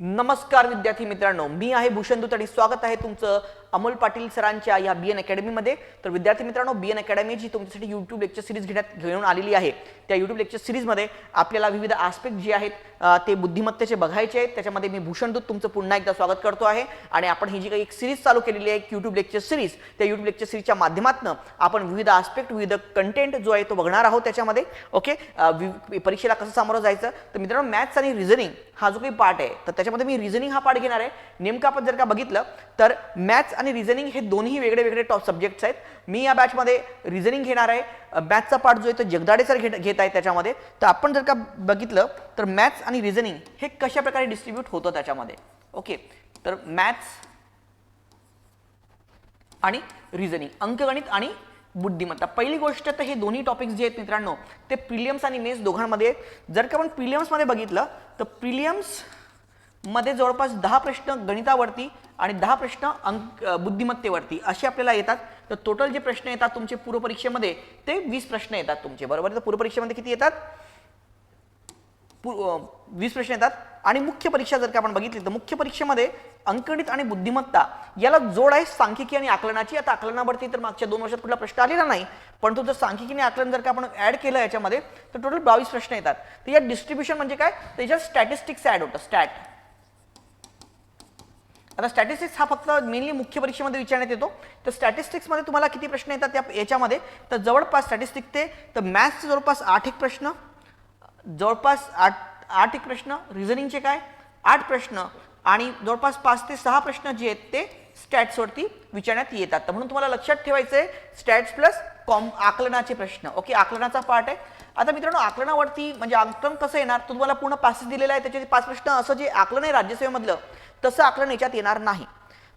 नमस्कार विद्यार्थी मित्रांनो मी आहे भूषण दूत आणि स्वागत आहे तुमचं अमोल पाटील सरांच्या या बी एन अकॅडमीमध्ये तर विद्यार्थी मित्रांनो बी एन अकॅडमी जी तुमच्यासाठी यूट्यूब लेक्चर सिरीज घेण्यात घेऊन आलेली आहे त्या यूट्यूब लेक्चर सिरीजमध्ये आपल्याला विविध आस्पेक्ट जे आहेत ते बुद्धिमत्तेचे बघायचे आहेत. त्याच्यामध्ये मी भूषण दूत तुमचं पुन्हा एकदा स्वागत करतो आहे. आणि आपण ही जी काही एक सिरीज चालू केलेली आहे यूट्यूब लेक्चर सिरीज त्या यूट्यूब लेक्चर सिरीजच्या माध्यमातून आपण विविध आस्पेक्ट विविध कंटेंट जो आहे तो बघणार आहोत त्याच्यामध्ये. ओके परीक्षेला कसं सामोरं जायचं? तर मित्रांनो मॅथ्स आणि रिझनिंग हा जो काही पार्ट आहे तर त्याच्यामध्ये मी रिझनिंग हा पार्ट घेणार आहे. नेमकं आपण जर का बघितलं तर मॅथ्स आणि रिझनिंग हे दोन्ही वेगळे वेगळे टॉप सब्जेक्ट्स आहेत. मी या बॅचमध्ये रिझनिंग घेणार आहे. मॅथ्सचा पार्ट जो आहे तो जगदाडे सर घेत घेत आहे त्याच्यामध्ये. तर आपण जर का बघितलं तर मॅथ्स आणि रिझनिंग हे कशा प्रकारे डिस्ट्रीब्यूट होतं त्याच्यामध्ये? ओके तर मॅथ्स आणि रिझनिंग अंकगणित आणि बुद्धिमत्ता. पहिली गोष्ट तर हे दोन्ही टॉपिक्स जे आहेत मित्रांनो ते प्रिलियम्स आणि मेन्स दोघांमध्ये आहेत. जर का आपण प्रिलियम्समध्ये बघितलं तर प्रिलियम्स मध्ये जवळपास दहा प्रश्न गणितावरती आणि दहा प्रश्न अंक बुद्धिमत्तेवरती असे आपल्याला येतात. तर टोटल जे प्रश्न येतात तुमचे पूर्वपरीक्षेमध्ये ते वीस प्रश्न येतात तुमचे. बरोबर? तर पूर्वपरीक्षेमध्ये किती येतात? पु- वीस प्रश्न येतात. आणि मुख्य परीक्षा जर का आपण बघितली तर मुख्य परीक्षेमध्ये अंकगणित आणि बुद्धिमत्ता याला जोड आहे सांख्यिकी आणि आकलनाची. आता आकलनावरती तर मागच्या दोन वर्षात कुठला प्रश्न आलेला नाही पण तो जर सांख्यिकी आणि आकलन जर का आपण ऍड केलं याच्यामध्ये तर टोटल बावीस प्रश्न येतात. तर या डिस्ट्रीब्युशन म्हणजे काय? त्याच्यात स्टॅटिस्टिक्स ऍड होतं. स्टॅट आता स्टॅटिस्टिक्स हा फक्त मेनली मुख्य परीक्षेमध्ये विचारण्यात येतो. तर स्टॅटिस्टिक्समध्ये तुम्हाला किती प्रश्न येतात त्या याच्यामध्ये? तर जवळपास स्टॅटिस्टिक ते तर मॅथ्सचे जवळपास आठ एक प्रश्न जवळपास आठ आठ एक प्रश्न रिझनिंगचे काय? आठ प्रश्न आणि जवळपास पाच ते सहा प्रश्न जे आहेत ते स्टॅट्सवरती विचारण्यात येतात. तर म्हणून तुम्हाला लक्षात ठेवायचं आहे स्टॅट्स प्लस कॉम आकलनाचे प्रश्न. ओके आकलनाचा पार्ट आहे. आता मित्रांनो आकलनावरती म्हणजे आकलन कसं येणार? तो तुम्हाला पूर्ण पासेस दिलेला आहे त्याचे पाच प्रश्न. असं जे आकलन आहे राज्यसेवेमधलं तसं आकलन याच्यात येणार नाही.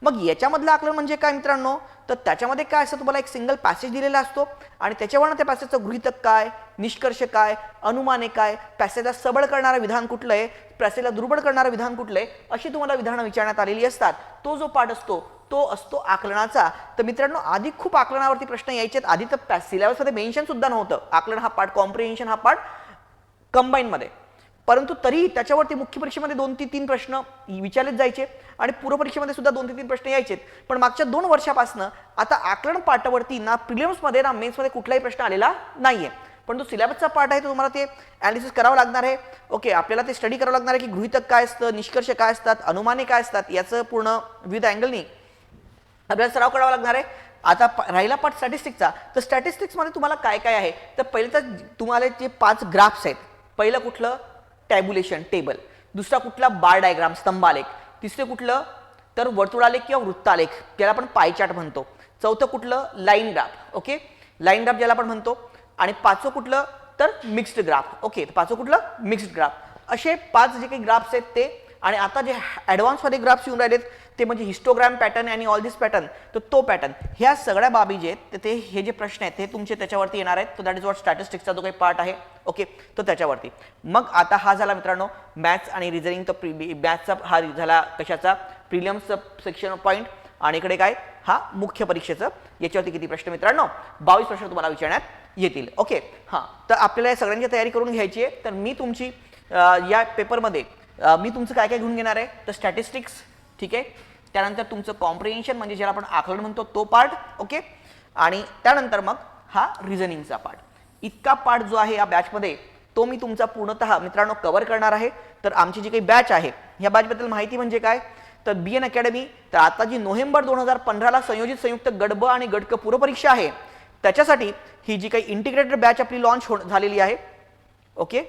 मग याच्यामधलं आकलन म्हणजे काय मित्रांनो? तर त्याच्यामध्ये काय असतं? तुम्हाला एक सिंगल पॅसेज दिलेला असतो. आणि त्याच्यावरनं त्या पॅसेजचं गृहितक काय? निष्कर्ष काय? अनुमाने काय? पॅसेजला सबळ करणारं विधान कुठलं आहे? पॅसेजला दुर्बळ करणारं विधान कुठलं आहे? अशी तुम्हाला विधानं विचारण्यात आलेली असतात. तो जो पाठ असतो तो असतो आकलनाचा. तर मित्रांनो आधी खूप आकलनावरती प्रश्न यायचे आधी तर सिलेबसमध्ये मेन्शन सुद्धा नव्हतं. आकलन हा पाठ कॉम्प्रिहेन्शन हा पाठ कंबाईनमध्ये परंतु तरीही त्याच्यावरती मुख्य परीक्षेमध्ये दोन ते तीन प्रश्न विचारलेच जायचे आणि पूर्व परीक्षेमध्ये सुद्धा दोन ते तीन प्रश्न यायचे. पण मागच्या दोन वर्षापासून आता आकलन पाठावरती ना प्रिलियम्समध्ये ना मेन्समध्ये कुठलाही प्रश्न आलेला नाहीये. पण जो सिलेबसचा पार्ट आहे तो तुम्हाला ते ॲनालिसिस करावं लागणार आहे. ओके आपल्याला ते स्टडी करावं लागणार आहे की गृहितक काय असतं निष्कर्ष काय असतात अनुमाने काय असतात याचं पूर्ण विविध अँगलनी आपल्याला सराव करावा लागणार आहे. आता राहिला पाठ स्टॅटिस्टिकचा तर स्टॅटिस्टिक्समध्ये तुम्हाला काय काय आहे? तर पहिले तर तुम्हाला जे पाच ग्राफ्स आहेत. पहिलं कुठलं? टॅब्युलेशन टेबल दुसरा कुठला बार डायग्राम स्तंभालेख. तिसरे कुठलं? तर वर्तुळालेख किंवा वृत्तालेख ज्याला आपण पाय म्हणतो. चौथं कुठलं? Line graph okay line graph ज्याला आपण म्हणतो. आणि पाचवं कुठलं? तर मिक्स्ड ग्राफ ओके पाचवं कुठलं? मिक्स्ड ग्राफ असे पाच जे काही ग्राफ्स आहेत ते आणि आता जे ॲडव्हान्समध्ये ग्राफ्स येऊन राहिलेत ते म्हणजे हिस्टोग्राम पॅटर्न आणि ऑल दिस पॅटर्न तर तो पॅटर्न ह्या सगळ्या बाबी जे आहेत तर ते हे जे प्रश्न आहेत ते तुमचे त्याच्यावरती येणार आहेत. तो दॅट इज वॉट स्टॅटिस्टिक्सचा जो काही पार्ट आहे ओके तो त्याच्यावरती. मग आता हा झाला मित्रांनो मॅथ्स आणि रिझनिंग तर प्रि मॅथ्सचा हा झाला कशाचा? प्रिलियम्सचा सेक्शन पॉईंट आणि इकडे काय? हा मुख्य परीक्षेचं. याच्यावरती किती प्रश्न मित्रांनो? बावीस प्रश्न तुम्हाला विचारण्यात येतील. ओके हां. तर आपल्याला या सगळ्यांची तयारी करून घ्यायची आहे. तर मी तुमची या पेपरमध्ये मी तुमचं काय काय घेऊन घेणार आहे? तर स्टॅटिस्टिक्स ठीक आहे? त्यानंतर तुमचं कॉम्प्रिहेन्शन म्हणजे ज्याला आपण आकलन म्हणतो तो पार्ट ओके? आणि त्यानंतर मग हा रिझनिंगचा पार्ट इतका पार्ट जो आहे या बॅचमध्ये तो मी तुमचा पूर्णतः मित्रांनो कव्हर करणार आहे. तर आमची जी काही बॅच आहे या बॅचबद्दल माहिती म्हणजे काय? तर बी एन अकॅडमी तर आता जी नोव्हेंबर दोन हजार पंधराला संयोजित संयुक्त गडब आणि गडक पूर्वपरीक्षा आहे त्याच्यासाठी ही जी काही इंटिग्रेटेड बॅच आपली लॉन्च हो झालेली आहे. ओके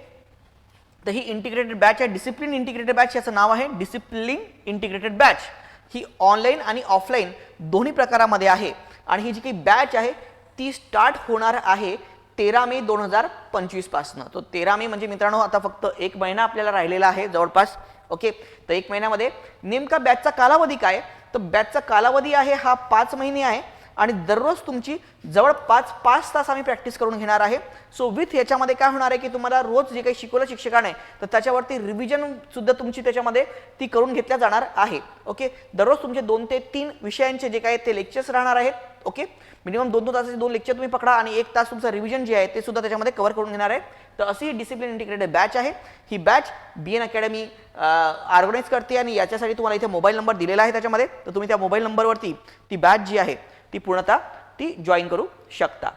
तर ही इंटिग्रेटेड बॅच आहे डिसिप्लिन इंटिग्रेटेड बॅच याचं नाव आहे डिसिप्लिन इंटिग्रेटेड बॅच ही ऑनलाईन आणि ऑफलाईन दोन्ही प्रकारामध्ये आहे. आणि ही जी काही बॅच आहे ती स्टार्ट होणार आहे तेरा मे दोन हजार पंचवीसपासनं तो तेरा मे म्हणजे मित्रांनो आता फक्त एक महिना आपल्याला राहिलेला आहे जवळपास ओके? तर एक महिन्यामध्ये नेमका बॅचचा कालावधी काय? तर बॅचचा कालावधी आहे हा पाच महिने आहे आणि दररोज तुमची जवळपास पाच तास आम्ही प्रॅक्टिस करून घेणार आहे. सो विथ याच्यामध्ये काय होणार आहे की तुम्हाला रोज जे काही शिकवलं शिक्षकाने तर त्याच्यावरती रिव्हिजन सुद्धा तुमची त्याच्यामध्ये ती करून घेतल्या जाणार आहे ओके? दररोज तुमचे दोन ते तीन विषयांचे जे काय ते लेक्चर्स राहणार आहेत ओके? मिनिमम दोन दोन तासाचे दोन लेक्चर तुम्ही पकडा आणि एक तास तुमचं रिव्हिजन जे आहे ते सुद्धा त्याच्यामध्ये कव्हर करून घेणार आहे. तर अशी ही डिसिप्लिन इंटिग्रेटेड बॅच आहे. ही batch B N academy organise करते आणि याच्यासाठी तुम्हाला इथे मोबाईल नंबर दिलेला आहे त्याच्यामध्ये. तर तुम्ही त्या मोबाईल नंबरवरती ती बॅच जी आहे ती पूर्णतः ती जॉईन करू शकता.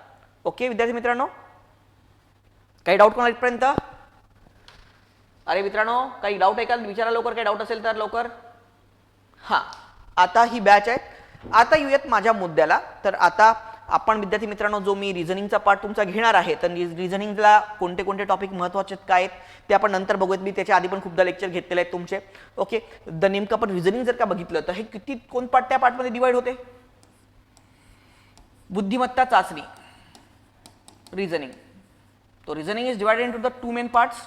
ओके विद्यार्थी मित्रांनो? काही डाऊट कोणा इथपर्यंत? अरे मित्रांनो काही डाऊट आहे का? विचारा लवकर. काही डाऊट असेल तर लवकर. हां आता ही बॅच आहे. आता येऊयात माझ्या मुद्द्याला. तर आता आपण विद्यार्थी मित्रांनो जो मी रिझनिंगचा पार्ट तुमचा घेणार आहे तर रिझनिंगला कोणते कोणते टॉपिक महत्त्वाचे आहेत, काय आहेत ते आपण नंतर बघूयात. मी त्याच्या आधी पण खूपदा लेक्चर घेतलेले आहेत तुमचे. ओके द नेमकं आपण रिझनिंग जर का बघितलं तर हे किती कोण पार्ट त्या पार्टमध्ये डिवाइड होते? बुद्धिमत्ता चाचणी. रिझनिंग तो reasoning is divided into the two main parts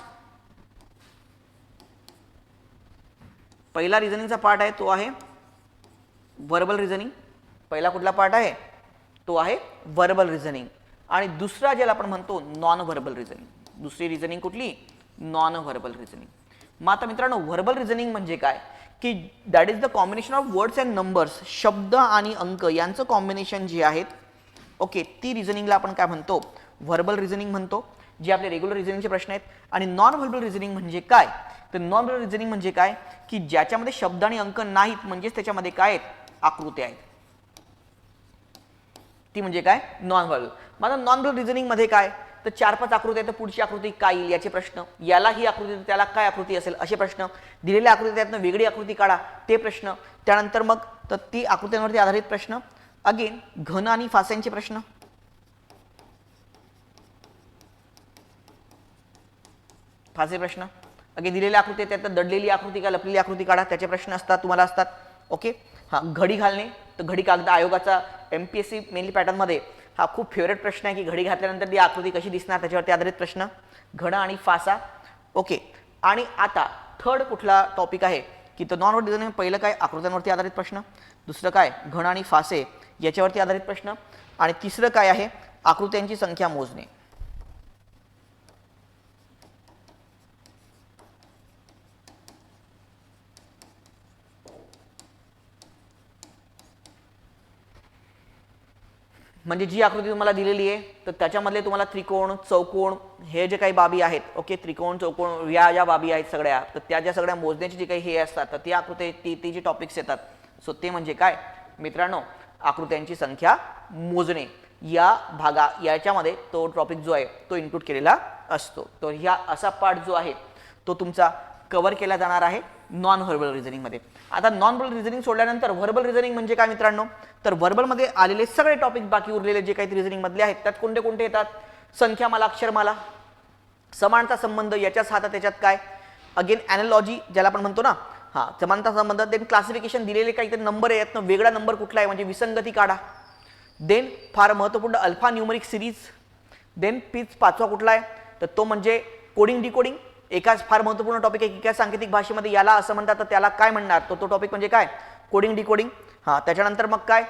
पहिला रिझनिंगचा पार्ट आहे तो आहे वर्बल रिझनिंग पहिला कुठला पार्ट आहे? तो आहे वर्बल रिझनिंग आणि दुसरा ज्याला आपण म्हणतो नॉन व्हर्बल रिझनिंग दुसरी रिझनिंग कुठली? नॉन व्हर्बल रिझनिंग मग आता मित्रांनो व्हर्बल रिझनिंग म्हणजे काय? की that is the combination of words and numbers शब्द आणि अंक यांचं कॉम्बिनेशन जे आहेत ओके ती रिझनिंगला आपण काय म्हणतो? व्हर्बल रिझनिंग म्हणतो जे आपले रेग्युलर रिझनिंगचे प्रश्न आहेत. आणि नॉन व्हर्बल रिझनिंग म्हणजे काय? तर नॉन व्हर्बल रिझनिंग म्हणजे काय? की ज्याच्यामध्ये शब्द आणि अंक नाहीत म्हणजेच त्याच्यामध्ये काय आहेत? आकृत्या आहेत. ती म्हणजे काय? नॉन व्हॉल माझा नॉन व्हॉल रिझनिंगमध्ये काय? तर चार पाच आकृती आहेत तर पुढची आकृती काय येईल याचे प्रश्न. याला ही आकृती त्याला काय आकृती असेल असे प्रश्न. दिलेल्या आकृती त्यातनं वेगळी आकृती काढा ते प्रश्न. त्यानंतर मग तर ती आकृत्यांवरती आधारित प्रश्न. अगेन घन आणि फास्यांचे प्रश्न. फासे प्रश्न. अगे दिलेल्या आकृती आहेत, त्यात दडलेली आकृती का लपलेली आकृती काढा त्याचे प्रश्न असतात तुम्हाला असतात. ओके हा घडी घालणे. तर घडी कागद आयोगाचा M P S C mainly पॅटर्नमध्ये हा खूप फेवरेट प्रश्न आहे की घडी घातल्यानंतर ती आकृती कशी दिसणार त्याच्यावरती आधारित प्रश्न. घड आणि फासा. ओके. आणि आता थर्ड कुठला टॉपिक आहे की तर नॉन वर्ड डिझाईन पहिलं काय? आकृत्यांवरती आधारित प्रश्न. दुसरं काय? घण आणि फासे याच्यावरती आधारित प्रश्न. आणि तिसरं काय आहे? आकृत्यांची संख्या मोजणे. म्हणजे जी आकृती तुम्हाला दिलेली आहे तर त्याच्यामधले तुम्हाला त्रिकोण चौकोन हे जे काही बाबी आहेत ओके त्रिकोण चौकोन या ज्या बाबी आहेत सगळ्या तर त्या ज्या सगळ्या मोजण्याची जी काही हे असतात तर ती आकृती ती ती जी टॉपिक्स येतात सो ते म्हणजे काय? मित्रांनो आकृत्यांची संख्या मोजणे. या भागा याच्यामध्ये तो टॉपिक जो आहे तो इन्क्लूड केलेला असतो. तर ह्या असा पार्ट जो आहे तो तुमचा कवर केला जाणार आहे. नॉन व्हर्बल रिझनिंगमध्ये आता नॉन व्हर्बल रिझनिंग सोडल्यानंतर व्हर्बल रिझनिंग म्हणजे काय मित्रांनो? तर व्हर्बलमध्ये आलेले सगळे टॉपिक बाकी उरलेले जे काही रिझनिंगमधले आहेत त्यात कोणते कोणते येतात? संख्यामाला अक्षरमाला समानता संबंध याच्याच हातात त्याच्यात काय? अगेन ॲनॉलॉजी ज्याला आपण म्हणतो ना? हा समानता संबंध. देन क्लासिफिकेशन दिलेले काहीतरी नंबर आहेत. ना वेगळा नंबर कुठला आहे? म्हणजे विसंगती काढा. देन फार महत्त्वपूर्ण अल्फा न्यूमरिक सिरीज देन पीच पाचवा कुठला आहे? तर तो म्हणजे कोडिंग डिकोडिंग एकाच फार महत्त्वपूर्ण टॉपिक आहे एका सांकेतिक भाषेमध्ये याला असं म्हणतात तर त्याला काय म्हणणार? तो तो टॉपिक म्हणजे काय? कोडिंग डिकोडिंग हां त्याच्यानंतर मग काय?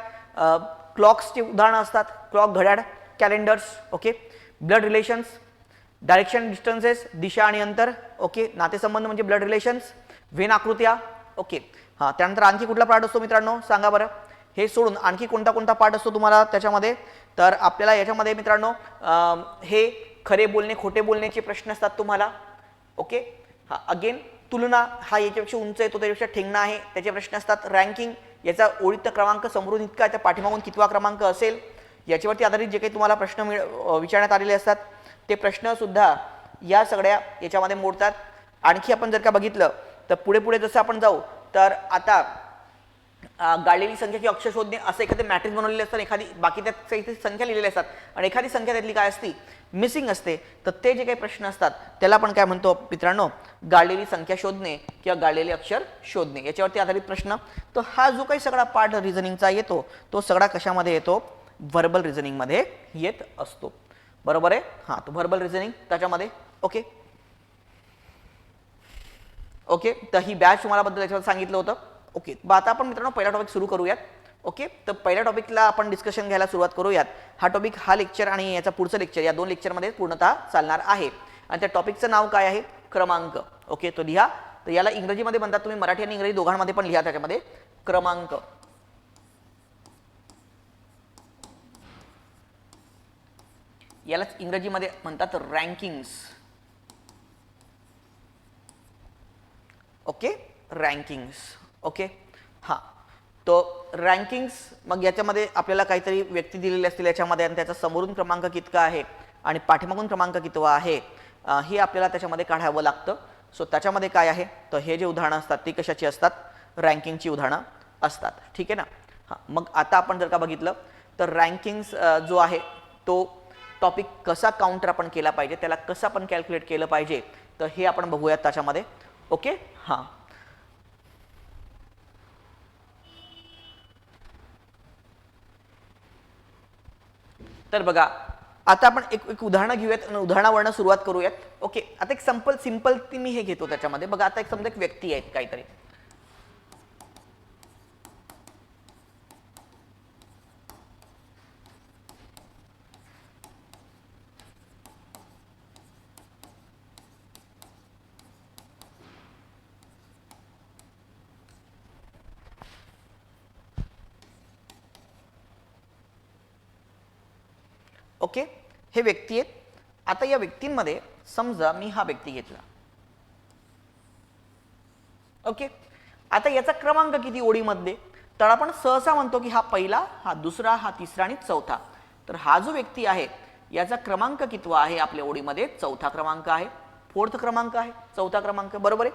क्लॉक्सची उदाहरणं असतात. क्लॉक घड्याळ calendars okay blood relations direction distances दिशा आणि अंतर ओके नातेसंबंध म्हणजे ब्लड रिलेशन्स वेन आकृत्या ओके हां त्यानंतर आणखी कुठला पार्ट असतो मित्रांनो? सांगा बरं. हे सोडून आणखी कोणता कोणता पार्ट असतो तुम्हाला त्याच्यामध्ये? तर आपल्याला याच्यामध्ये मित्रांनो हे खरे बोलणे खोटे बोलण्याचे प्रश्न असतात तुम्हाला. ओके? हा अगेन तुलना हा याच्यापेक्षा उंच आहे तो त्याच्यापेक्षा ठेंगणा आहे. त्याचे प्रश्न असतात रँकिंग याचा ओळीत क्रमांक समोरून इतका आहे, त्या पाठीमागून कितवा क्रमांक असेल याच्यावरती आधारित जे काही तुम्हाला प्रश्न मिळ विचारण्यात आलेले असतात ते प्रश्नसुद्धा या सगळ्या याच्यामध्ये मोडतात. आणखी आपण जर का बघितलं तर पुढे पुढे जसं आपण जाऊ तर आता गाळलेली संख्या की अक्षर शोधणे असं एखादे मॅट्रिक्स बनवलेले असतात एखादी बाकी त्यात संख्या लिहिलेल्या असतात. आणि एखादी संख्या त्यातली काय असती मिसिंग असते तर ते जे काही प्रश्न असतात त्याला आपण काय म्हणतो? मित्रांनो गाळलेली संख्या शोधणे किंवा गाळलेले अक्षर शोधणे याच्यावरती आधारित प्रश्न. तर हा जो काही सगळा पार्ट रिझनिंगचा येतो तो सगळा कशामध्ये येतो? व्हर्बल रिझनिंगमध्ये येत असतो. बरोबर आहे? हां तो व्हर्बल रिझनिंग त्याच्यामध्ये ओके? ओके तर ही बॅच तुम्हाला बद्दल याच्यावर सांगितलं होतं. ओके मग आता आपण मित्रांनो पहिला टॉपिक सुरू करूयात. ओके? तर पहिल्या टॉपिकला आपण डिस्कशन घ्यायला सुरुवात करूयात. हा टॉपिक हा लेक्चर आणि याचा पुढचं लेक्चर या दोन लेक्चरमध्ये पूर्णतः चालणार आहे. आणि त्या टॉपिकचं नाव काय आहे? क्रमांक. ओके? तो लिहा. तर याला इंग्रजीमध्ये म्हणतात तुम्ही मराठी आणि इंग्रजी दोघांमध्ये पण लिहा त्याच्यामध्ये. क्रमांक. यालाच इंग्रजीमध्ये म्हणतात रँकिंग्स ओके? रँकिंग्स ओके? हां. तो रँकिंग्स मग याच्यामध्ये आपल्याला काहीतरी व्यक्ती दिलेली असतील याच्यामध्ये आणि त्याचा समोरून क्रमांक कितका आहे आणि पाठीमागून क्रमांक कितवा आहे हे आपल्याला त्याच्यामध्ये काढावं लागतं. सो त्याच्यामध्ये काय आहे? तर हे जे उदाहरणं असतात ती कशाची असतात? रँकिंगची उदाहरणं असतात. ठीक आहे ना? हां मग आता आपण जर का बघितलं तर रँकिंग्स जो आहे तो टॉपिक कसा काउंटर आपण केला पाहिजे त्याला कसं आपण कॅल्क्युलेट केलं पाहिजे तर हे आपण बघूयात त्याच्यामध्ये. ओके हां. तर बघा आता आपण एक एक उदाहरणं घेऊयात आणि उदाहरणावरनं सुरुवात करूयात. ओके आता एक संपल सिंपल ती मी हे घेतो त्याच्यामध्ये. बघा आता एक समजा एक व्यक्ती आहे काहीतरी. ओके? हे व्यक्ती आहेत. आता या व्यक्तींमध्ये समजा मी हा व्यक्ती घेतला. ओके? आता याचा क्रमांक किती ओळीमध्ये? तर आपण सहसा म्हणतो की हा पहिला हा दुसरा हा तिसरा आणि चौथा. तर हा जो व्यक्ती आहे याचा क्रमांक कितवा आहे आपल्या ओळीमध्ये? चौथा क्रमांक आहे. फोर्थ क्रमांक आहे. चौथा क्रमांक बरोबर आहे?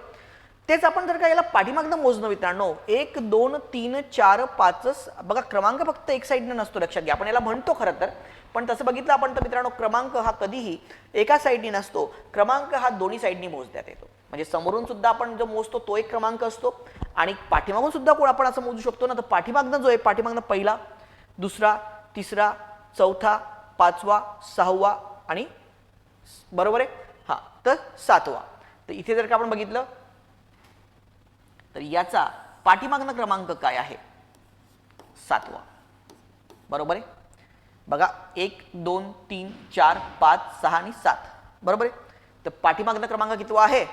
तेच आपण जर का याला पाठीमागनं मोजणं मित्रांनो एक दोन तीन चार पाचच बघा क्रमांक फक्त एक साईडनं नसतो लक्षात घ्या. आपण याला म्हणतो खरं तर पण तसं बघितलं आपण तर मित्रांनो क्रमांक हा कधीही एका साईडनी नसतो. क्रमांक हा दोन्ही साईडनी मोजण्यात येतो. म्हणजे समोरून सुद्धा आपण जो मोजतो तो एक क्रमांक असतो. आणि पाठीमागून सुद्धा कोण आपण असं मोजू शकतो ना तर पाठीमागनं जो आहे पाठीमागनं पहिला दुसरा तिसरा चौथा पाचवा सहावा आणि बरोबर आहे? हां तर सातवा. तर इथे जर का आपण बघितलं तर याचा पाठीमागनं क्रमांक काय आहे? सातवा. बरोबर आहे? बघा एक दोन तीन चार पाच सहा आणि सात. बरोबर आहे? तर पाठीमागनं क्रमांक कितवा आहे?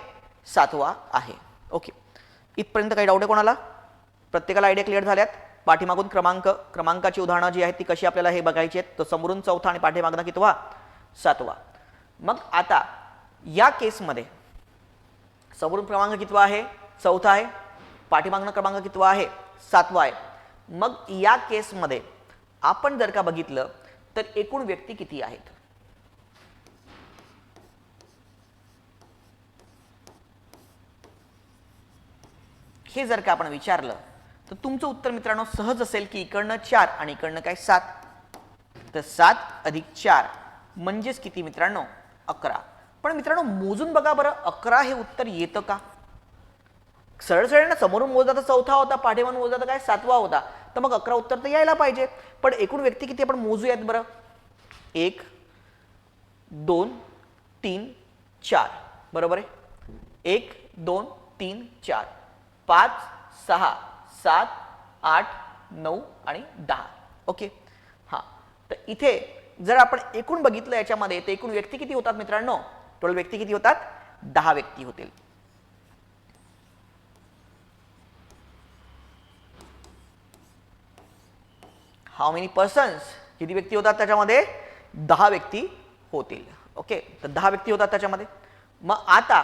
सातवा आहे. ओके. इथपर्यंत काही डाऊट आहे कोणाला? प्रत्येकाला आयडिया क्लिअर झाल्यात. पाठीमागून क्रमांक क्रमांकाची उदाहरणं जी आहेत ती कशी आपल्याला हे बघायची आहेत तर समोरून चौथा आणि पाठीमागनं कितवा? सातवा. मग आता या केसमध्ये समोरून क्रमांक कितवा आहे? चौथा आहे. पाठीमागणं क्रमांक कितवा आहे? सातवा आहे. मग या केसमध्ये आपण जर का बघितलं तर एकूण व्यक्ती किती आहेत? हे जर का आपण विचारलं तर तुमचं उत्तर मित्रांनो सहज असेल की इकडनं चार आणि इकडनं काय सात? तर सात अधिक चार म्हणजेच किती मित्रांनो? अकरा. पण मित्रांनो मोजून बघा बरं अकरा हे उत्तर येतं का? सरळ ना समोरून मोजला तर चौथा होता पाठीमान मोजला तर काय? सातवा होता. तर मग अकरा उत्तर तर यायला पाहिजे. पण एकूण व्यक्ती किती आपण मोजूयात बरं. एक दोन तीन चार. बरोबर आहे? एक दोन तीन चार. पाच सहा सात आठ नऊ आणि दहा. ओके? हां. तर इथे जर आपण एकूण बघितलं याच्यामध्ये तर एकूण व्यक्ती किती होतात मित्रांनो? टोटल व्यक्ती किती होतात? दहा व्यक्ती होतील. हाऊ मेनी पर्सन्स किती व्यक्ती होतात त्याच्यामध्ये? दहा व्यक्ती होतील. ओके तर दहा व्यक्ती होतात त्याच्यामध्ये. मग आता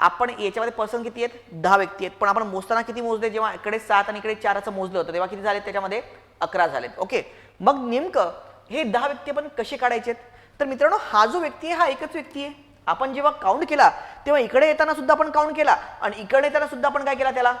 आपण याच्यामध्ये पर्सन किती आहेत? दहा व्यक्ती आहेत. पण आपण मोजताना किती मोजले? जेव्हा इकडे सात आणि इकडे चार असं मोजलं होतं तेव्हा किती झाले? त्याच्यामध्ये अकरा झालेत. ओके मग नेमकं हे दहा व्यक्ती आपण कसे काढायचे तर मित्रांनो हा जो व्यक्ती आहे हा एकच व्यक्ती आहे. आपण जेव्हा काउंट केला तेव्हा इकडे येताना सुद्धा आपण काउंट केला आणि इकडे येताना सुद्धा आपण काय केला त्याला?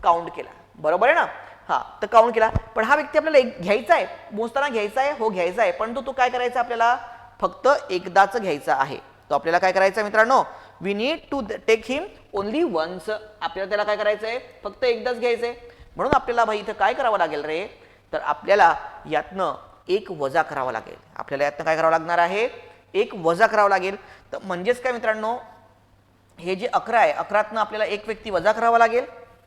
काउंट केला. बरोबर आहे ना? हा तर काउंट केला. पण हा व्यक्ती आपल्याला एक घ्यायचा आहे. मोजताना घ्यायचा आहे हो घ्यायचा आहे. परंतु तो काय करायचा आपल्याला? फक्त एकदाच घ्यायचा आहे. तो आपल्याला काय करायचं आहे मित्रांनो? We need to take him only once आपल्याला त्याला काय करायचं आहे? फक्त एकदाच घ्यायचं आहे. म्हणून आपल्याला भाई इथं काय करावं लागेल रे? तर आपल्याला यातनं एक वजा करावा लागेल. आपल्याला यातनं काय करावं लागणार आहे? एक वजा करावा लागेल. तर म्हणजेच काय मित्रांनो? हे जे अकरा आहे अकरातनं आपल्याला एक व्यक्ती वजा करावा लागेल.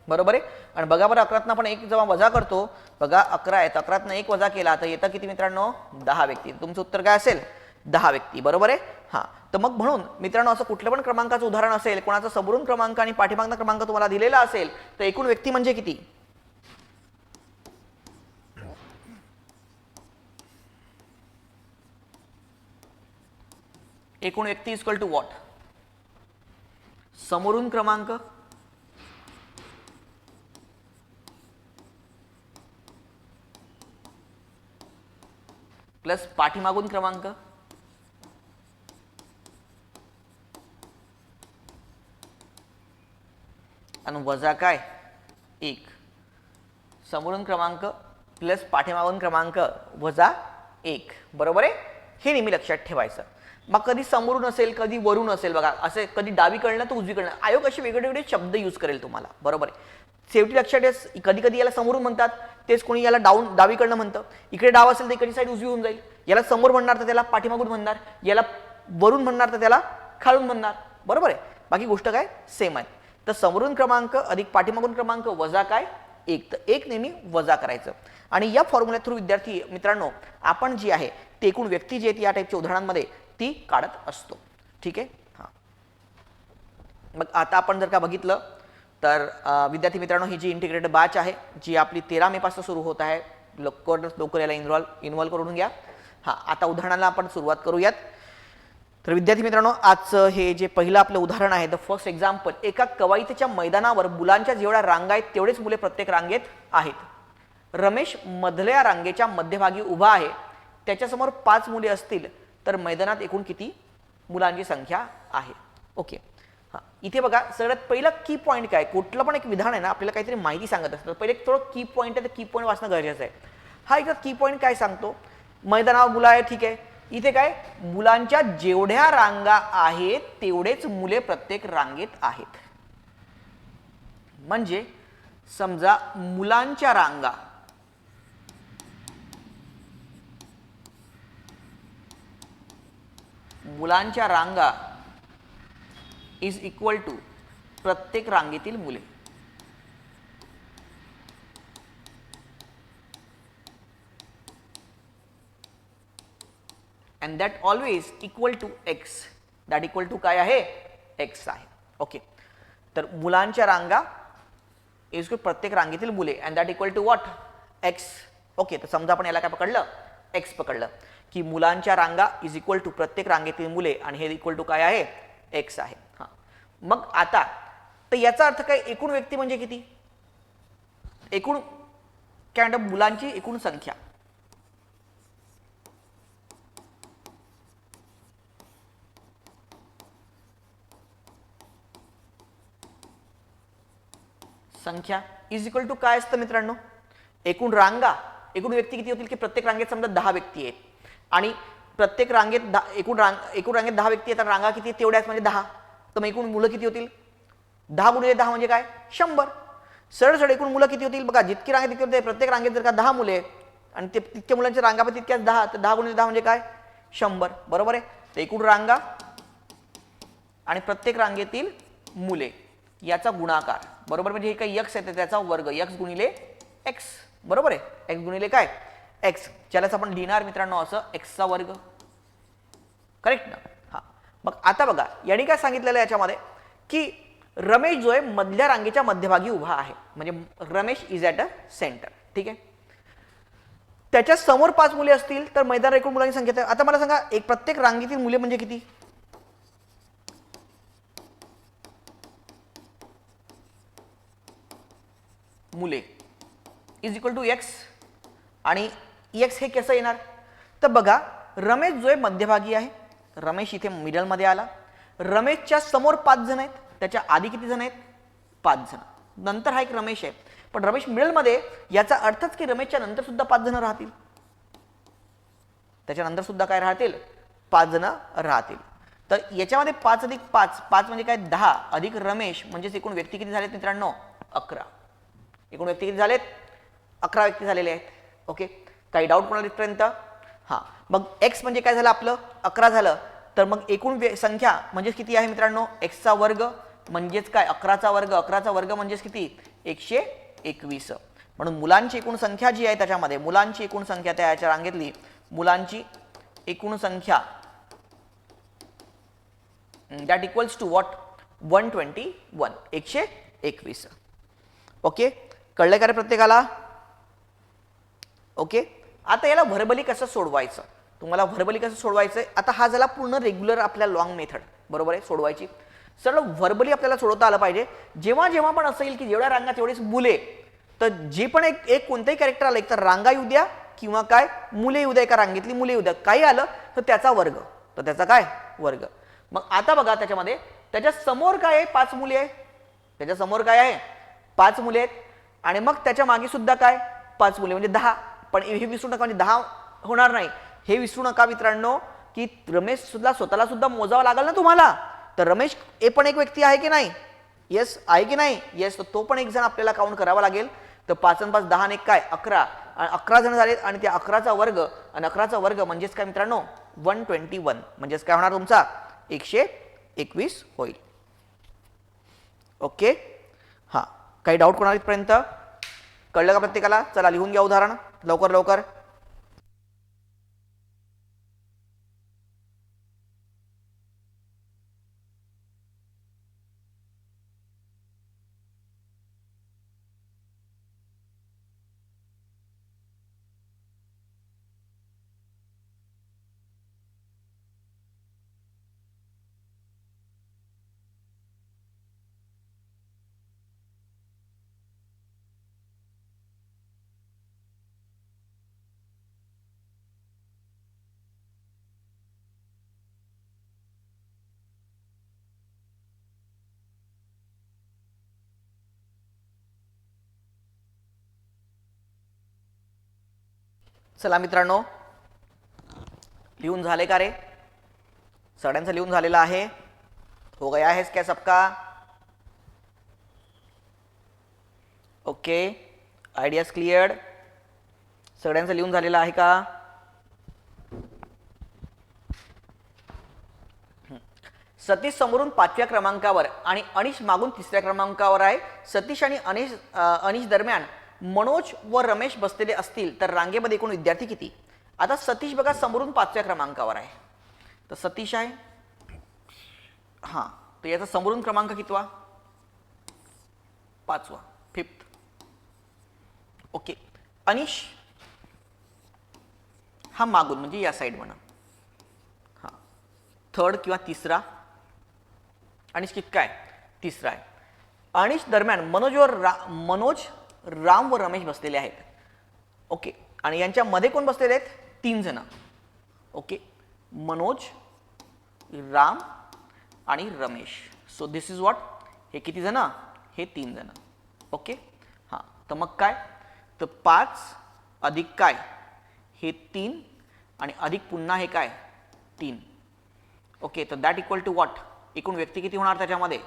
बरोबर आहे? आणि बघा बरं अकरातनं आपण एक जेव्हा वजा करतो बघा अकरा आहेत. अकरातनं एक वजा केला तर येतं किती मित्रांनो? दहा व्यक्ती. तुमचं उत्तर काय असेल? दहा व्यक्ती. बरोबर आहे? हां. तर मग म्हणून मित्रांनो असं कुठलं पण क्रमांकाचं उदाहरण असेल कोणाचा सबरून क्रमांक आणि पाठीमागचा क्रमांक तुम्हाला दिलेला असेल तर एकूण व्यक्ती म्हणजे किती? एकूण व्यक्ती इक्वल टू वॉट समोरून क्रमांक? प्लस पाठीमागून क्रमांक. आणि वजा काय? एक. समोरून क्रमांक प्लस पाठीमागून क्रमांक वजा एक. बरोबर आहे? हे नेहमी लक्षात ठेवायचं. मग कधी समोरून असेल कधी वरून असेल बघा. असे कधी डावीकडनं तर उजवीकडनं आयोग असे वेगळे वेगळे शब्द यूज करेल तुम्हाला. बरोबर आहे. शेवटी लक्षात येस कधी कधी याला समोरून म्हणतात. तेच कोणी याला डाऊन डावीकडनं म्हणतं. इकडे डाव असेल तर इकडची साईड उजवी होऊन जाईल. याला समोर म्हणणार तर त्याला पाठीमागून म्हणणार. याला वरून म्हणणार तर त्याला खालून म्हणणार. बरोबर आहे? बाकी गोष्ट काय? सेम आहे. तर समोरून क्रमांक अधिक पाठीमागून क्रमांक वजा काय? एक. तर एक नेहमी वजा करायचं. आणि या फॉर्म्युल्या थ्रू विद्यार्थी मित्रांनो आपण जी आहे ते एकूण व्यक्ती जी आहेत या टाईपच्या उदाहरणांमध्ये ती काढत असतो. ठीक आहे? हां. मग आता आपण जर का बघितलं तर विद्यार्थी मित्रांनो ही जी इंटिग्रेटेड बॅच आहे जी आपली तेरा मे पासून सुरू होत आहे लवकर लवकर याला इन्व्हॉल्व इन्व्हॉल्व करून घ्या. हां आता उदाहरणाला आपण सुरुवात करूयात. तर विद्यार्थी मित्रांनो आजचं हे जे पहिलं आपलं उदाहरण आहे द फर्स्ट एक्झाम्पल एका कवायतीच्या मैदानावर मुलांच्या जेवढ्या रांगा आहेत तेवढेच मुले प्रत्येक रांगेत आहेत. रमेश मधल्या रांगेच्या मध्यभागी उभा आहे. त्याच्यासमोर पाच मुले असतील. तर मैदानात एकूण किती मुलांची संख्या आहे? ओके. हां इथे बघा सगळ्यात पहिला की पॉईंट काय? कुठलं पण एक विधान आहे ना आपल्याला काहीतरी माहिती सांगत असतं. पहिले एक थोडं की पॉईंट आहे तर की पॉईंट वाचणं गरजेचं आहे. हा एकदा की पॉईंट काय सांगतो? मैदानावर मुलं आहे ठीक आहे. इथे काय? मुलांच्या जेवढ्या रांगा आहेत तेवढेच मुले प्रत्येक रांगेत आहेत. म्हणजे समजा मुलांच्या रांगा मुलांच्या रांगा इज इक्वल टू प्रत्येक रांगेतील मुले. And that always equal to X that equal to काय आहे? एक्स आहे. ओके तर मुलांच्या रांगा इज टू प्रत्येक रांगेतील मुले. And that equal to what X okay तर समजा आपण याला काय पकडलं? एक्स पकडलं. की मुलांच्या रांगा इज इक्वल टू प्रत्येक रांगेतील मुले आणि हे इक्वल टू काय आहे? एक्स आहे. हां. मग आता तर याचा अर्थ काय? एकूण व्यक्ती म्हणजे किती? एकूण काय म्हणतात? मुलांची एकूण संख्या. संख्या इज इक्वल टू काय असतं मित्रांनो? एकूण रांगा एकूण व्यक्ती किती होतील? की प्रत्येक रांगेत समजा दहा व्यक्ती आहेत. आणि प्रत्येक रांगेत दहा एकूण रांग एकूण रांगेत दहा व्यक्ती येतात. रांगा किती? तेवढ्याच म्हणजे दहा. तर मग एकूण मुलं किती होतील? दहा गुणिले दहा म्हणजे काय? शंभर. सरळ सरळ एकूण मुलं किती होतील? बघा जितकी रांगेत तितके होते. प्रत्येक रांगेत जर का दहा मुले आणि ते तितक्या मुलांच्या रांगा पण तितक्याच दहा तर दहा गुणिले दहा म्हणजे काय? शंभर. बरोबर आहे? तर एकूण रांगा आणि प्रत्येक रांगेतील मुले. याचा गुणाकार. बरोबर? म्हणजे हे काही यक्स आहे त्याचा वर्ग. यक्स गुणिले एक्स. बरोबर आहे? एक्स गुणिले काय? एक्स ज्यालाच आपण लिहिणार मित्रांनो असं एक्सचा वर्ग. करेक्ट ना हां. मग आता बघा यांनी काय सांगितलेलं याच्यामध्ये? की रमेश जो आहे मधल्या रांगेच्या मध्यभागी उभा आहे. म्हणजे Ramesh is at a centre ठीक आहे? त्याच्यासमोर पाच मुले असतील तर मैदान एकूण मुलांची संख्या आता मला सांगा एक प्रत्येक रांगेतील मुले म्हणजे किती? मुले. इज इक्वल टू एक्स आणि एक्स हे कसं येणार? तर बघा रमेश जो आहे मध्यभागी आहे. रमेश इथे मिडलमध्ये आला. रमेशच्या समोर पाच जण आहेत. त्याच्या आधी किती जण आहेत? पाच जण. नंतर हा एक रमेश आहे. पण रमेश मिडलमध्ये याचा अर्थच की रमेशच्या नंतर सुद्धा पाच जण राहतील. त्याच्यानंतर सुद्धा काय राहतील? पाच जण राहतील. तर याच्यामध्ये पाच अधिक पाच पाच म्हणजे काय? दहा अधिक रमेश म्हणजेच एकूण व्यक्ती किती झालेत मित्रांनो? अकरा. एकूण व्यक्ती किती झालेत? अकरा व्यक्ती झालेले आहेत. ओके? काही डाऊट कोणाला इथपर्यंत हां. मग एक्स म्हणजे काय झालं आपलं? अकरा झालं. तर मग एकूण संख्या म्हणजेच किती आहे मित्रांनो? एक्सचा वर्ग म्हणजेच काय? अकराचा वर्ग. अकराचा वर्ग म्हणजेच किती? एकशे एकवीस. म्हणून मुलांची एकूण संख्या जी आहे त्याच्यामध्ये मुलांची एकूण संख्या त्या याच्या रांगेतली मुलांची एकूण संख्या that equals to what one twenty one एकशे एकवीस. ओके? कळलं का रे प्रत्येकाला? ओके? आता याला व्हर्बली कसं सोडवायचं? तुम्हाला व्हर्बली कसं सोडवायचं आहे आता हा झाला पूर्ण रेग्युलर आपल्या लॉंग मेथड बरोबर आहे? सोडवायची. सरळ व्हर्बली आपल्याला सोडवता आलं पाहिजे. जेव्हा जेव्हा पण असं येईल की जेवढ्या रांगा तेवढेच मुले. तर जे पण एक एक कोणतंही कॅरेक्टर आलं एक तर रांगा येऊ द्या किंवा काय मुले येऊ द्या एका रांगेतली मुले येऊ द्या काही आलं तर त्याचा वर्ग. तर त्याचा काय? वर्ग. मग आता बघा त्याच्यामध्ये त्याच्यासमोर काय आहे? पाच मुले आहे. त्याच्यासमोर काय आहे? पाच मुले आहेत. आणि मग त्याच्यामागे सुद्धा काय? पाच मुले म्हणजे दहा. पण हे विसरू नका म्हणजे दहा होणार नाही. हे विसरू नका मित्रांनो की रमेश सुद्धा स्वतःला सुद्धा मोजावं लागेल ना तुम्हाला? तर रमेश हे पण एक व्यक्ती आहे की नाही? येस आहे की नाही? येस तर तो पण एक जण आपल्याला काउंट करावा लागेल. तर पाच आणि पाच दहा आणि काय? अकरा. आणि अकरा जण झालेत आणि त्या अकराचा वर्ग आणि अकराचा वर्ग म्हणजेच काय मित्रांनो? वन ट्वेंटी वन म्हणजेच काय होणार तुमचा? एकशे एकवीस होईल. ओके हां. काही डाऊट कोणाला इथपर्यंत? कळलं का प्रत्येकाला? चला लिहून घ्या उदाहरण. लवकर लवकर. चला मित्रांनो लिहून झाले का रे? सगळ्यांचं लिहून झालेलं आहे. हो गया है क्या सबका? ओके आयडियाज क्लिअर्ड सगळ्यांचं लिहून झालेलं आहे का? सतीश समोरून पाचव्या क्रमांकावर आणि अनिश मागून तिसऱ्या क्रमांकावर आहे. सतीश आणि अनिश अनिश दरम्यान मनोज व रमेश बसलेले असतील तर रांगेमध्ये एकूण विद्यार्थी किती? आता सतीश बघा समोरून पाचव्या क्रमांकावर आहे. तर सतीश आहे. हां तर याचा समोरून क्रमांक कितवा? पाचवा फिफ्थ ओके. अनिश हा मागून म्हणजे या साईड म्हणा. हां. थर्ड किंवा तिसरा? अनिश कितका आहे तिसरा आहे. अनिश दरम्यान मनोज व रा मनोज राम व रमेश बसलेले आहेत. ओके? आणि यांच्यामध्ये कोण बसलेले आहेत? तीन जण. ओके? मनोज राम आणि Ramesh. So this is what हे किती जण? हे तीन जण. ओके? हां. तर मग काय? तर पाच अधिक काय? हे तीन आणि अधिक पुन्हा हे काय? तीन. ओके? तर दॅट इक्वल टू वॉट एकूण व्यक्ती किती होणार त्याच्यामध्ये?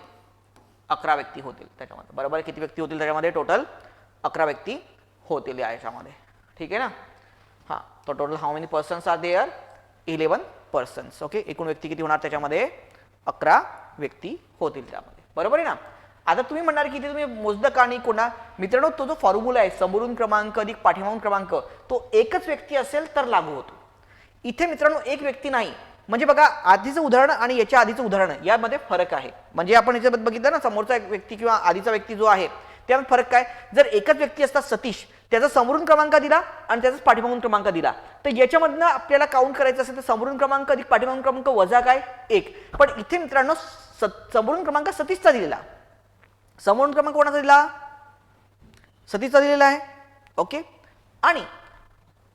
अकरा व्यक्ती होतील त्याच्यामध्ये. बरोबर? किती व्यक्ती होतील त्याच्यामध्ये? टोटल अकरा व्यक्ती होतील या याच्यामध्ये. ठीक आहे ना? हां तर total how many persons are there eleven persons okay एकूण व्यक्ती किती होणार त्याच्यामध्ये? अकरा व्यक्ती होतील त्यामध्ये. बरोबर आहे ना? आता तुम्ही म्हणणार की इथे तुम्ही मोजदक आणि कोणा मित्रांनो तो जो फॉर्म्युला आहे समोरून क्रमांक अधिक पाठीमागून क्रमांक तो एकच व्यक्ती असेल तर लागू होतो. इथे मित्रांनो एक व्यक्ती नाही. म्हणजे बघा आधीचं उदाहरण आणि याच्या आधीचं उदाहरण यामध्ये फरक आहे. म्हणजे आपण याच्याबद्दल बघितलं ना समोरचा एक व्यक्ती किंवा आधीचा व्यक्ती जो आहे त्यामध्ये फरक काय? जर एकच व्यक्ती असता सतीश त्याचा समोरून क्रमांक दिला आणि त्याचाच पाठीमागून क्रमांक दिला. तर याच्यामधनं आपल्याला काउंट करायचं असेल तर समोरून क्रमांक अधिक पाठीमागून क्रमांक वजा काय? एक. पण इथे मित्रांनो समोरून क्रमांक सतीशचा दिलेला. समोरून क्रमांक कोणाचा दिला? सतीशचा दिलेला आहे. ओके आणि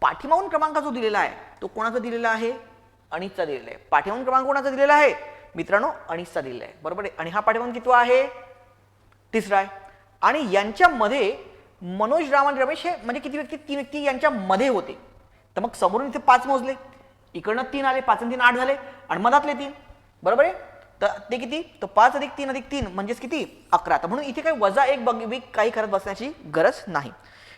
पाठीमागून क्रमांक जो दिलेला आहे तो कोणाचा दिलेला आहे? अणितचा दिलेला आहे. पाठीमागून क्रमांक कोणाचा दिलेला आहे? मित्रांनो अणितचा दिलेला आहे. बरोबर आहे? आणि हा पाठीमागून कितवा आहे? तिसरा आहे. आणि यांच्यामध्ये मनोज राम आणि रमेश हे म्हणजे किती व्यक्ती? तीन व्यक्ती यांच्यामध्ये होते. तर मग समोरून इथे पाच मोजले. इकडनं तीन आले पाच आणि तीन आठ झाले आणि मधातले तीन. बरोबर आहे? तर ते किती? तर पाच अधिक तीन अधिक तीन म्हणजेच किती? अकरा. तर म्हणून इथे काही वजा एक बघ काही करत बसण्याची गरज नाही.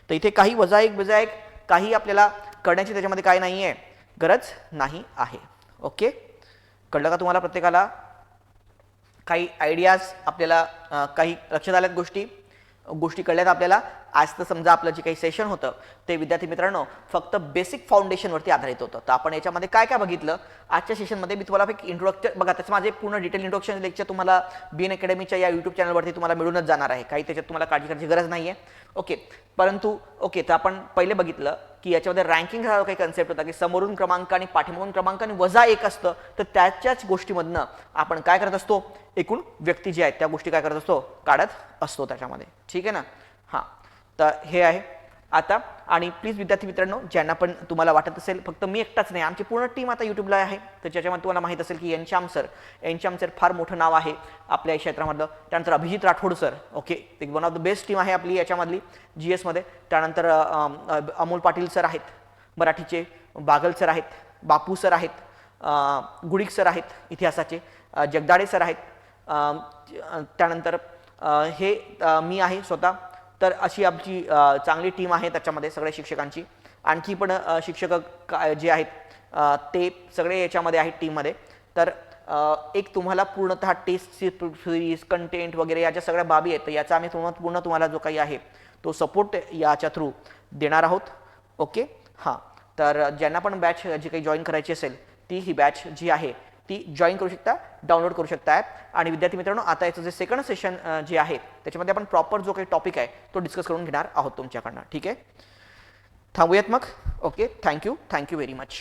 तर इथे काही वजा एक वजा एक काही आपल्याला करण्याची त्याच्यामध्ये काय नाही आहे गरज नाही आहे. ओके? कळलं का तुम्हाला प्रत्येकाला? काही आयडियाज आपल्याला काही लक्षात आल्यात गोष्टी? गोष्टी कळल्यात आपल्याला. आज तर समजा आपलं जे काही सेशन होतं ते विद्यार्थी मित्रांनो फक्त बेसिक फाउंडेशनवरती आधारित होतं. तर आपण याच्यामध्ये काय काय बघितलं? आजच्या सेशनमध्ये मी तुम्हाला एक इंट्रोडक्शन बघा त्याचं माझे पूर्ण डिटेल इंट्रोडक्शन लेक्चर तुम्हाला बी एन अकॅडमीच्या या यूट्यूब चॅनलवरती तुम्हाला मिळूनच जाणार आहे. काही त्याच्यात तुम्हाला काळजी करायची गरज नाही आहे ओके परंतु ओके तर आपण पहिले बघितलं की याच्यामध्ये रँकिंग हा काही कन्सेप्ट होता की समोरून क्रमांक आणि पाठीमागून क्रमांक आणि वजा एक असतं तर त्याच्याच गोष्टीमधनं आपण काय करत असतो? एकूण व्यक्ती जी आहेत त्या गोष्टी काय करत असतो? काढत असतो त्याच्यामध्ये. ठीक आहे ना? हां. तर हे आहे. आता. आणि प्लीज विद्यार्थी मित्रांनो ज्यांना पण तुम्हाला वाटत असेल फक्त मी एकटाच नाही आमची पूर्ण टीम आता यूट्यूबला आहे. तर ज्याच्यामध्ये तुम्हाला माहीत असेल की एनश्याम सर एनश्याम सर फार मोठं नाव आहे आपल्या क्षेत्रामधलं. त्यानंतर अभिजित राठोड सर ओके एक one of the best team आहे आपली याच्यामधली जी एसमध्ये त्यानंतर अमोल पाटील सर आहेत मराठीचे. बागल सर आहेत बापू सर आहेत गुडिक सर आहेत इतिहासाचे. जगदाडे सर आहेत त्यानंतर हे मी आहे स्वतः. तर अशी आमची चांगली टीम आहे त्याच्यामध्ये सगळ्या शिक्षकांची. आणखी पण शिक्षक का जे आहेत ते सगळे याच्यामध्ये आहेत टीममध्ये तर एक तुम्हाला पूर्णतः टेस्ट सिरीज कंटेंट वगैरे याच्या सगळ्या बाबी आहेत तर याचा आम्ही तुम्हाला पूर्ण तुम्हाला जो काही आहे तो सपोर्ट याच्या थ्रू देणार आहोत. ओके हां. तर ज्यांना पण बॅच जी काही जॉईन करायची असेल ती ही बॅच जी आहे ती जॉईन करू शकता डाउनलोड करू शकता ॲप आणि विद्यार्थी मित्रांनो आता याचं जे सेकंड सेशन जे आहे त्याच्यामध्ये आपण प्रॉपर जो काही टॉपिक आहे तो डिस्कस करून घेणार आहोत तुमच्याकडनं. ठीक आहे? थांबूयात मग? Okay thank you thank you very much